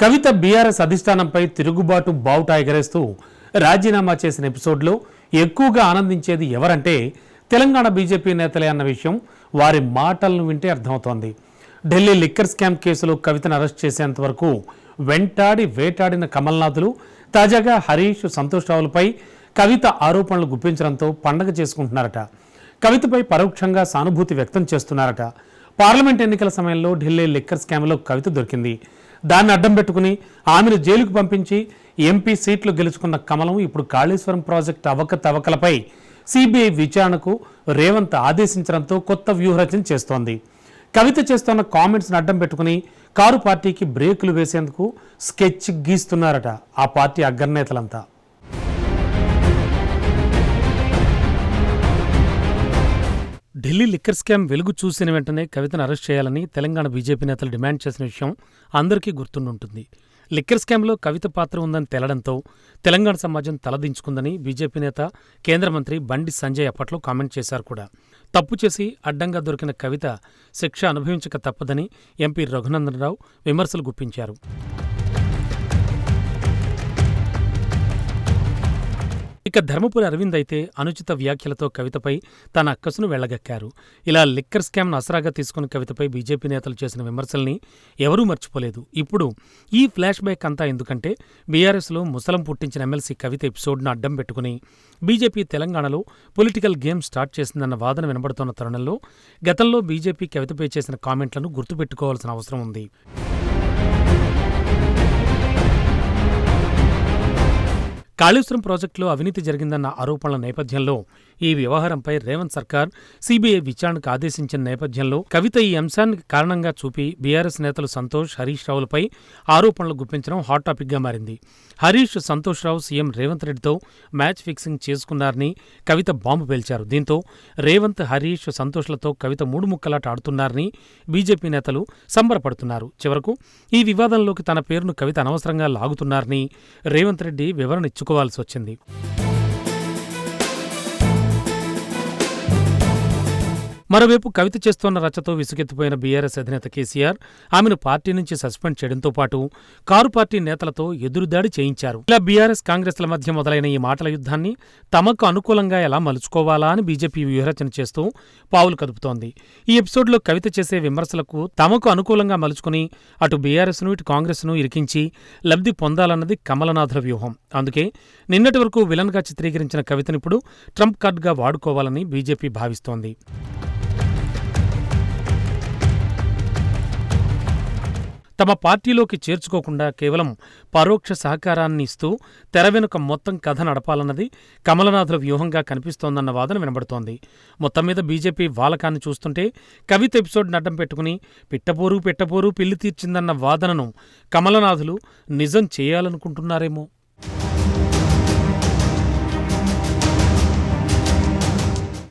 కవిత BRS అధిష్టానంపై తిరుగుబాటు బావుట ఎగరేస్తూ రాజీనామా చేసిన ఎపిసోడ్లో ఎక్కువగా ఆనందించేది ఎవరంటే తెలంగాణ బీజేపీ నేతలే అన్న విషయం వారి మాటలను వింటే అర్థమవుతోంది. ఢిల్లీ లిక్కర్ స్కామ్ కేసులో కవితను అరెస్ట్ చేసేంత వరకు వెంటాడి వేటాడిన కమల్నాథులు తాజాగా హరీష్ సంతోష్ రావులపై కవిత ఆరోపణలు గుప్పించడంతో పండగ చేసుకుంటున్నారట. కవితపై పరోక్షంగా సానుభూతి వ్యక్తం చేస్తున్నారట. పార్లమెంట్ ఎన్నికల సమయంలో ఢిల్లీ లిక్కర్ స్కామ్లో కవిత దొరికింది. దాన్ని అడ్డం పెట్టుకుని ఆమెను జైలుకు పంపించి ఎంపీ సీట్లు గెలుచుకున్న కమలం ఇప్పుడు కాళేశ్వరం ప్రాజెక్టు అవకతవకలపై సిబిఐ విచారణకు రేవంత్ ఆదేశించడంతో కొత్త వ్యూహరచన చేస్తోంది. కవిత చేస్తున్న కామెంట్స్ని అడ్డం పెట్టుకుని కారు పార్టీకి బ్రేకులు వేసేందుకు స్కెచ్ గీస్తున్నారట ఆ పార్టీ అగ్రనేతలంతా. ఢిల్లీ లిక్కర్ స్కామ్ వెలుగు చూసిన వెంటనే కవితను అరెస్ట్ చేయాలని తెలంగాణ బీజేపీ నేతలు డిమాండ్ చేసిన విషయం అందరికీ గుర్తుండుంటుంది. లిక్కర్ స్కామ్లో కవిత పాత్ర ఉందని తేలడంతో తెలంగాణ సమాజం తలదించుకుందని బీజేపీ నేత కేంద్ర మంత్రి బండి సంజయ్ అప్పట్లో కామెంట్ చేశారు కూడా. తప్పు చేసి అడ్డంగా దొరికిన కవిత శిక్ష అనుభవించక తప్పదని ఎంపీ రఘునందనరావు విమర్శలు గుప్పించారు. ఇక ధర్మపురి అరవింద్ అయితే అనుచిత వ్యాఖ్యలతో కవితపై తన అక్కసును వెళ్ళగక్కారు ఇలా లిక్కర్ స్కామ్ను అసరాగా తీసుకున్న కవితపై బీజేపీ నేతలు చేసిన విమర్శల్ని ఎవరూ మర్చిపోలేదు. ఇప్పుడు ఈ ఫ్లాష్ బ్యాక్ అంతా ఎందుకంటే బీఆర్ఎస్లో ముసలం పుట్టించిన ఎమ్మెల్సీ కవిత ఎపిసోడ్ను అడ్డం పెట్టుకుని బీజేపీ తెలంగాణలో పొలిటికల్ గేమ్ స్టార్ట్ చేసిందన్న వాదన వినబడుతున్న తరుణంలో గతంలో బీజేపీ కవితపై చేసిన కామెంట్లను గుర్తుపెట్టుకోవాల్సిన అవసరం ఉంది. కాళేశ్వరం ప్రాజెక్టులో అవినీతి జరిగిందన్న ఆరోపణల నేపథ్యంలో ఈ వ్యవహారంపై రేవంత్ సర్కార్ సీబీఐ విచారణకు ఆదేశించిన నేపథ్యంలో కవిత ఈ అంశానికి కారణంగా చూపి బీఆర్ఎస్ నేతలు సంతోష్ హరీష్ రావులపై ఆరోపణలు గుప్పించడం హాట్ టాపిక్గా మారింది. హరీష్ సంతోష్ రావు సీఎం రేవంత్ రెడ్డితో మ్యాచ్ ఫిక్సింగ్ చేసుకున్నారని కవిత బాంబు పేల్చారు. దీంతో రేవంత్ హరీష్ సంతోష్లతో కవిత మూడు ముక్కలాట ఆడుతున్నారని బీజేపీ నేతలు సంబరపడుతున్నారు. చివరకు ఈ వివాదంలోకి తన పేరును కవిత అనవసరంగా లాగుతున్నారని రేవంత్ రెడ్డి వివరణ ఇచ్చుకోవాల్సి వచ్చింది. మరోవైపు కవిత చేస్తోన్న రచ్చతో విసుగెత్తిపోయిన బీఆర్ఎస్ అధినేత కేసీఆర్ ఆమెను పార్టీ నుంచి సస్పెండ్ చేయడంతో పాటు కారు పార్టీ నేతలతో ఎదురుదాడి చేయించారు. ఇలా బీఆర్ఎస్ కాంగ్రెస్ల మధ్య మొదలైన ఈ మాటల యుద్ధాన్ని తమకు అనుకూలంగా ఎలా మలుచుకోవాలా అని బీజేపీ వ్యూహరచన చేస్తూ పావులు కదుపుతోంది. ఈ ఎపిసోడ్లో కవిత చేసే విమర్శలకు తమకు అనుకూలంగా మలుచుకుని అటు బీఆర్ఎస్ను ఇటు కాంగ్రెస్ను ఇరికించి లబ్ధి పొందాలన్నది కమలనాథుల వ్యూహం. అందుకే నిన్నటి వరకు విలన్గా చిత్రీకరించిన కవితనిప్పుడు ట్రంప్ కార్డుగా వాడుకోవాలని బీజేపీ భావిస్తోంది. తమ పార్టీలోకి చేర్చుకోకుండా కేవలం పరోక్ష సహకారాన్ని ఇస్తూ తెర వెనుక మొత్తం కథ నడపాలన్నది కమలనాథుల వ్యూహంగా కనిపిస్తోందన్న వాదన వినబడుతోంది. మొత్తం మీద బీజేపీ వాలకాన్ని చూస్తుంటే కవిత ఎపిసోడ్ నడ్డం పెట్టుకుని పిట్టపోరు పెట్టపోరు పిల్లి తీర్చిందన్న వాదనను కమలనాథులు నిజం చేయాలనుకుంటున్నారేమో